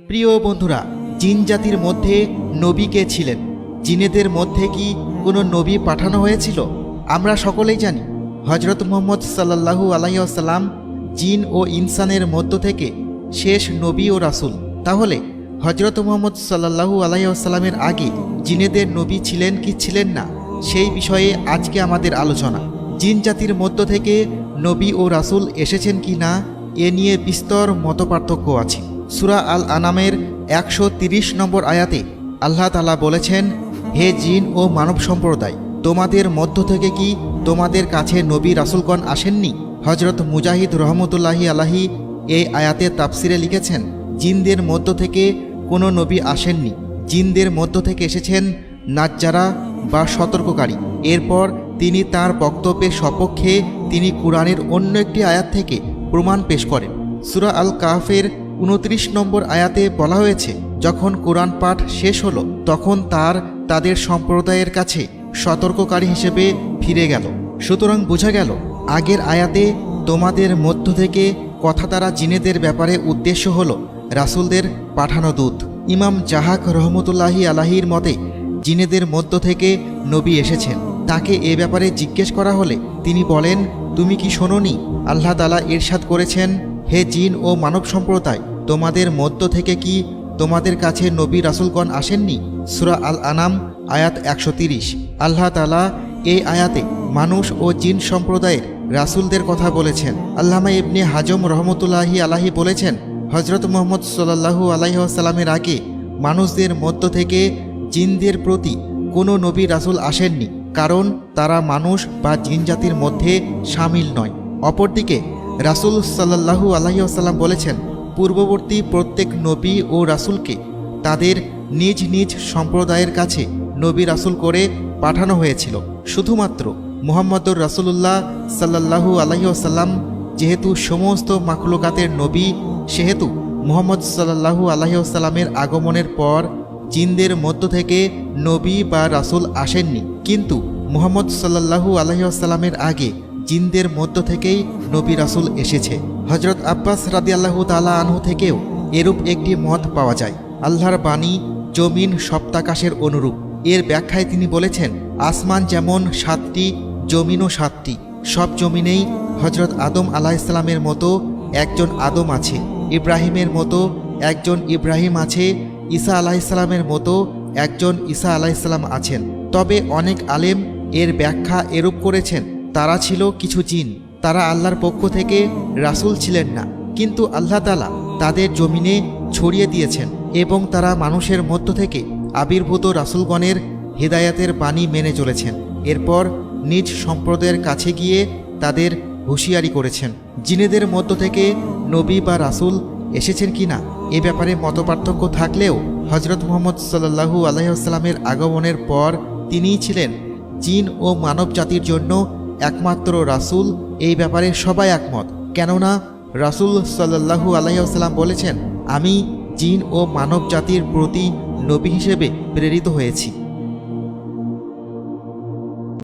প্রিয় বন্ধুরা, জিন জাতির মধ্যে নবী কে ছিলেন? জিনেদের মধ্যে কি কোনো নবী পাঠানো হয়েছিল? আমরা সকলেই জানি। হজরত মোহাম্মদ সাল্লাহু আলাইসাল্লাম জিন ও ইনসানের মধ্য থেকে শেষ নবী ও রাসূল। তাহলে হজরত মোহাম্মদ সাল্লাহু আলাইসাল্লামের আগে জিনেদের নবী ছিলেন কি ছিলেন না, সেই বিষয়ে আজকে আমাদের আলোচনা। জিন জাতির মধ্য থেকে নবী ও রাসূল এসেছেন কি না, এ নিয়ে বিস্তর মতপার্থক্য আছে। সুরা আল আনামের একশো তিরিশ নম্বর আয়াতে আল্লাহ তালা বলেছেন, হে জিন ও মানব সম্প্রদায়, তোমাদের মধ্য থেকে কি তোমাদের কাছে নবী রাসুলগণ আসেননি? হজরত মুজাহিদ রহমতুল্লাহি আলাহি এই আয়াতে তাফসিরে লিখেছেন, জিনদের মধ্য থেকে কোনো নবী আসেননি। জিনদের মধ্য থেকে এসেছেন নাজ্জারা বা সতর্ককারী। এরপর তিনি তার বক্তব্যের সপক্ষে তিনি কোরআনের অন্য একটি আয়াত থেকে প্রমাণ পেশ করেন। সুরা আল কাহফের উনত্রিশ নম্বর আয়াতে বলা হয়েছে, যখন কোরআন পাঠ শেষ হলো, তখন তার, তাদের সম্প্রদায়ের কাছে সতর্ককারী হিসেবে ফিরে গেল। সুতরাং বোঝা গেল, আগের আয়াতে তোমাদের মধ্য থেকে কথা তারা জিনেদের ব্যাপারে উদ্দেশ্য হল, রাসুলদের পাঠানো দূত। ইমাম জাহাক রহমতুল্লাহি আলাহির মতে, জিনেদের মধ্য থেকে নবী এসেছেন। তাকে এ ব্যাপারে জিজ্ঞেস করা হলে তিনি বলেন, তুমি কি শোনোনি? আল্লাহ তালা ইরশাদ করেছেন, হে জিন ও মানব সম্প্রদায় তোমাদের মধ্য থেকে কি তোমাদের কাছে নবী রাসুলগণ আসেননি? সুরা আল আনাম আয়াত একশো তিরিশ। আল্লাহ তালা এই আয়াতে মানুষ ও জিন সম্প্রদায়ের রাসুলদের কথা বলেছেন। আল্লামা ইবনে হাজম রহমতুল্লাহি আলাহি বলেছেন হজরত মোহাম্মদ সাল্লাহু আলাইসাল্লামের আগে মানুষদের মধ্য থেকে জিনদের প্রতি কোনো নবী রাসুল আসেননি, কারণ তারা মানুষ বা জিন জাতির মধ্যে সামিল নয়। অপরদিকে রাসুল সাল্লাহু আলাইসাল্লাম বলেছেন পূর্ববর্তী প্রত্যেক নবী ও রাসুলকে তাদের নিজ নিজ সম্প্রদায়ের কাছে নবী রাসুল করে পাঠানো হয়েছিল। শুধুমাত্র মুহাম্মদুর রাসুলুল্লাহ সাল্লাহু আলাইসাল্লাম যেহেতু সমস্ত মাকলুকাতের নবী, সেহেতু মুহাম্মদ সাল্লাহু আলাইসাল্লামের আগমনের পর জিনদের মধ্য থেকে নবী বা রাসুল আসেননি। কিন্তু মোহাম্মদ সাল্লাহু আলহিহাস্লামের আগে জিনদের মধ্য থেকেই নবী রাসুল এসেছে। হজরত আব্বাস রাদিয়াল্লাহু তালা আনহু থেকেও এরূপ একটি মত পাওয়া যায়। আল্লাহর বাণী জমিন সপ্তাকাশের অনুরূপ। এর ব্যাখ্যায় তিনি বলেছেন, আসমান যেমন সাতটি, জমিনও সাতটি। সব জমিনেই হজরত আদম আলাহ ইসলামের মতো একজন আদম আছে, ইব্রাহিমের মতো একজন ইব্রাহিম আছে, ঈসা আলাহিসাল্লামের মতো একজন ঈসা আলাহিসাল্লাম আছেন। তবে অনেক আলেম এর ব্যাখ্যা এরূপ করেছেন তারা ছিল কিছু জিন। তারা আল্লাহর পক্ষ থেকে রাসুল ছিলেন না। কিন্তু আল্লাহ তালা তাদের জমিনে ছড়িয়ে দিয়েছেন এবং তারা মানুষের মধ্য থেকে আবির্ভূত রাসুলগণের হেদায়াতের বাণী মেনে চলেছেন। এরপর নিজ সম্প্রদায়ের কাছে গিয়ে তাদের হুঁশিয়ারি করেছেন। জিনেদের মধ্য থেকে নবী বা রাসুল এসেছেন কি না, এ ব্যাপারে মতপার্থক্য থাকলেও হজরত মোহাম্মদ সাল্লাহু আলাইসাল্লামের আগমনের পর তিনিই ছিলেন জিন ও মানব জাতির জন্য একমাত্র রাসুল, এই ব্যাপারে সবাই একমত। কেননা রাসুল সাল্লাহু আলাইসাল্লাম বলেছেন, আমি জিন ও মানব জাতির প্রতি নবী হিসেবে প্রেরিত হয়েছি।